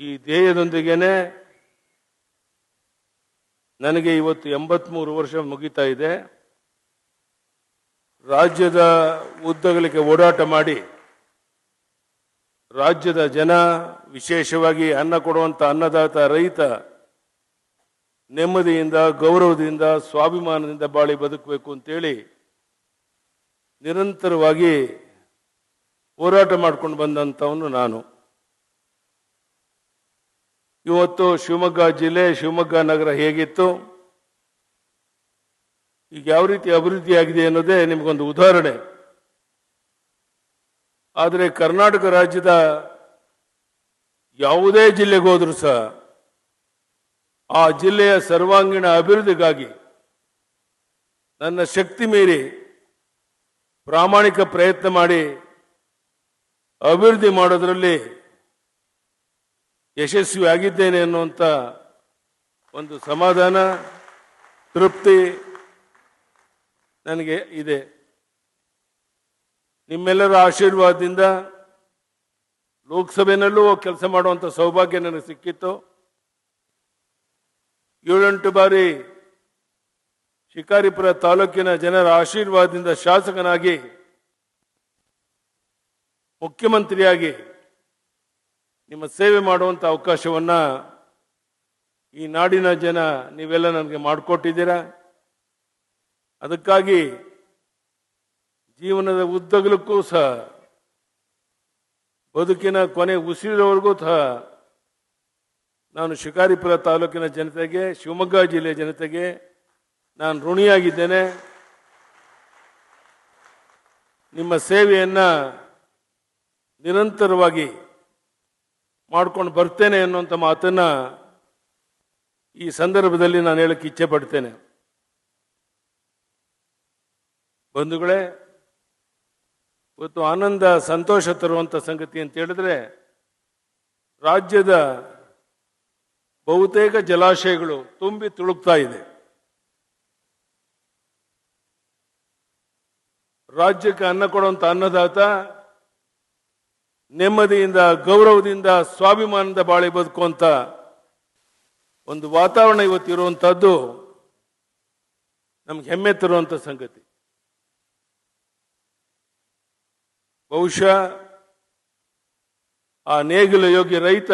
ಈ ಧ್ಯೇಯದೊಂದಿಗೇನೆ ನನಗೆ ಇವತ್ತು ಎಂಬತ್ಮೂರು ವರ್ಷ ಮುಗಿತಾ ಇದೆ. ರಾಜ್ಯದ ಉದ್ದಗಳಿಗೆ ಓಡಾಟ ಮಾಡಿ, ರಾಜ್ಯದ ಜನ ವಿಶೇಷವಾಗಿ ಅನ್ನ ಕೊಡುವಂತ ಅನ್ನದಾತ ರೈತ ನೆಮ್ಮದಿಯಿಂದ, ಗೌರವದಿಂದ, ಸ್ವಾಭಿಮಾನದಿಂದ ಬಾಳಿ ಬದುಕಬೇಕು ಅಂತೇಳಿ ನಿರಂತರವಾಗಿ ಹೋರಾಟ ಮಾಡ್ಕೊಂಡು ಬಂದಂಥವನು ನಾನು. ಇವತ್ತು ಶಿವಮೊಗ್ಗ ಜಿಲ್ಲೆ, ಶಿವಮೊಗ್ಗ ನಗರ ಹೇಗಿತ್ತು? ಈಗ ಯಾವ ರೀತಿ ಅಭಿವೃದ್ಧಿ ಆಗಿದೆ ಅನ್ನೋದೇ ನಿಮಗೊಂದು ಉದಾಹರಣೆ. ಆದರೆ ಕರ್ನಾಟಕ ರಾಜ್ಯದ ಯಾವುದೇ ಜಿಲ್ಲೆಗೆ ಹೋದರೂ ಸಹ ಆ ಜಿಲ್ಲೆಯ ಸರ್ವಾಂಗೀಣ ಅಭಿವೃದ್ಧಿಗಾಗಿ ನನ್ನ ಶಕ್ತಿ ಮೀರಿ ಪ್ರಾಮಾಣಿಕ ಪ್ರಯತ್ನ ಮಾಡಿ ಅಭಿವೃದ್ಧಿ ಮಾಡೋದರಲ್ಲಿ ಯಶಸ್ವಿ ಆಗಿದ್ದೇನೆ ಅನ್ನುವಂಥ ಒಂದು ಸಮಾಧಾನ, ತೃಪ್ತಿ ನನಗೆ ಇದೆ. ನಿಮ್ಮೆಲ್ಲರ ಆಶೀರ್ವಾದದಿಂದ ಲೋಕಸಭೆಯಲ್ಲೂ ಕೆಲಸ ಮಾಡುವಂಥ ಸೌಭಾಗ್ಯ ನನಗೆ ಸಿಕ್ಕಿತ್ತು. ಏಳೆಂಟು ಬಾರಿ ಶಿಕಾರಿಪುರ ತಾಲೂಕಿನ ಜನರ ಆಶೀರ್ವಾದದಿಂದ ಶಾಸಕನಾಗಿ, ಮುಖ್ಯಮಂತ್ರಿಯಾಗಿ ನಿಮ್ಮ ಸೇವೆ ಮಾಡುವಂಥ ಅವಕಾಶವನ್ನ ಈ ನಾಡಿನ ಜನ ನೀವೆಲ್ಲ ನನಗೆ ಮಾಡಿಕೊಟ್ಟಿದ್ದೀರಾ? ಅದಕ್ಕಾಗಿ ಜೀವನದ ಉದ್ದಗಲಕ್ಕೂ ಸಹ, ಬದುಕಿನ ಕೊನೆ ಉಸಿರಿನವರೆಗೂ ಸಹ ನಾನು ಶಿಕಾರಿಪುರ ತಾಲೂಕಿನ ಜನತೆಗೆ, ಶಿವಮೊಗ್ಗ ಜಿಲ್ಲೆಯ ಜನತೆಗೆ ನಾನು ಋಣಿಯಾಗಿದ್ದೇನೆ. ನಿಮ್ಮ ಸೇವೆಯನ್ನು ನಿರಂತರವಾಗಿ ಮಾಡ್ಕೊಂಡು ಬರ್ತೇನೆ ಅನ್ನುವಂಥ ಮಾತನ್ನ ಈ ಸಂದರ್ಭದಲ್ಲಿ ನಾನು ಹೇಳಕ್ಕೆ ಇಚ್ಛೆ ಪಡ್ತೇನೆ. ಬಂಧುಗಳೇ, ಇವತ್ತು ಆನಂದ, ಸಂತೋಷ ತರುವಂಥ ಸಂಗತಿ ಅಂತ ಹೇಳಿದ್ರೆ, ರಾಜ್ಯದ ಬಹುತೇಕ ಜಲಾಶಯಗಳು ತುಂಬಿ ತುಳುಕ್ತಾ ಇದೆ. ರಾಜ್ಯಕ್ಕೆ ಅನ್ನ ಕೊಡುವಂಥ ಅನ್ನದಾತ ನೆಮ್ಮದಿಯಿಂದ, ಗೌರವದಿಂದ ಸ್ವಾಭಿಮಾನದ ಬಾಳಿ ಬದುಕುವಂತ ಒಂದು ವಾತಾವರಣ ಇವತ್ತು ಇರುವಂತಹದ್ದು ನಮ್ಗೆ ಹೆಮ್ಮೆ ತರುವಂತ ಸಂಗತಿ. ಬಹುಶಃ ಆ ನೇಗಿಲು ಯೋಗ್ಯ ರೈತ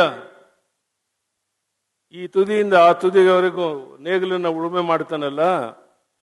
ಈ ತುದಿಯಿಂದ ಆ ತುದಿಯವರೆಗೂ ನೇಗಿಲನ್ನು ಉಳುಮೆ ಮಾಡ್ತಾನಲ್ಲ